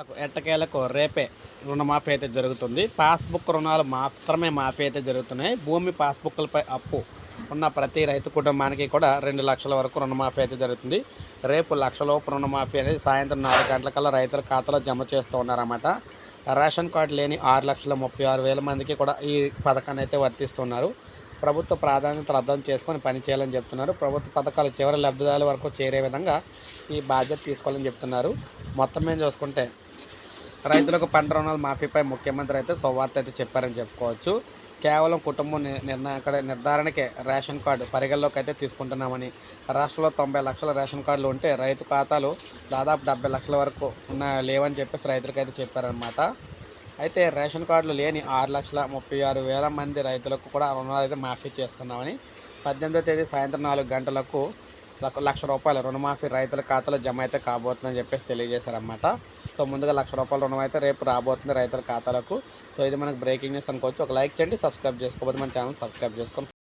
వాళ్ళకు ఎట్టకేలకు రేపే రుణమాఫీ అయితే జరుగుతుంది. పాస్బుక్ రుణాలు మాత్రమే మాఫీ అయితే జరుగుతున్నాయి. భూమి పాస్బుక్లపై అప్పు ఉన్న ప్రతి రైతు కుటుంబానికి కూడా రెండు లక్షల వరకు రుణమాఫీ అయితే జరుగుతుంది. రేపు లక్షలోపు రుణమాఫీ అనేది సాయంత్రం నాలుగు గంటలకల్లా రైతుల ఖాతాలో జమ చేస్తూ ఉన్నారన్నమాట. రేషన్ కార్డు లేని ఆరు లక్షల ముప్పై ఆరు వేల మందికి కూడా ఈ పథకాన్ని అయితే వర్తిస్తున్నారు. ప్రభుత్వ ప్రాధాన్యతలు అర్థం చేసుకొని పనిచేయాలని చెప్తున్నారు. ప్రభుత్వ పథకాలు చివరి లబ్ధిదారుల వరకు చేరే విధంగా ఈ బాధ్యత తీసుకోవాలని చెప్తున్నారు. మొత్తం మీద చూసుకుంటే రైతులకు పంట రుణాల మాఫీపై ముఖ్యమంత్రి అయితే శుభవార్త అయితే చెప్పారని చెప్పుకోవచ్చు. కేవలం కుటుంబం ని- నిర్ణయ నిర్ధారణకే రేషన్ కార్డు పరిగణలోకి అయితే తీసుకుంటున్నామని. రాష్ట్రంలో తొంభై లక్షల రేషన్ కార్డులు ఉంటే రైతు ఖాతాలు దాదాపు డెబ్బై లక్షల వరకు ఉన్న లేవని చెప్పేసి రైతులకు అయితే చెప్పారనమాట అయితే రేషన్ కార్డులు లేని ఆరు లక్షల ముప్పై ఆరు వేల మంది రైతులకు కూడా రుణాలు అయితే మాఫీ చేస్తున్నామని. పద్దెనిమిదో తేదీ సాయంత్రం నాలుగు గంటలకు లక్ష రూపాయలు రుణమాఫీ రైతుల ఖాతాలో జమ అయితే కాబోతుందని చెప్పేసి తెలియజేశారన్నమాట. సో ముందుగా లక్ష రూపాయల రుణం అయితే రేపు రాబోతుంది రైతుల ఖాతాలకు. సో ఇది మనకు బ్రేకింగ్ న్యూస్ అనుకోవచ్చు. ఒక లైక్ చేయండి సబ్స్క్రైబ్ చేసుకోకపోతే మన ఛానల్ సబ్స్క్రైబ్ చేసుకోండి.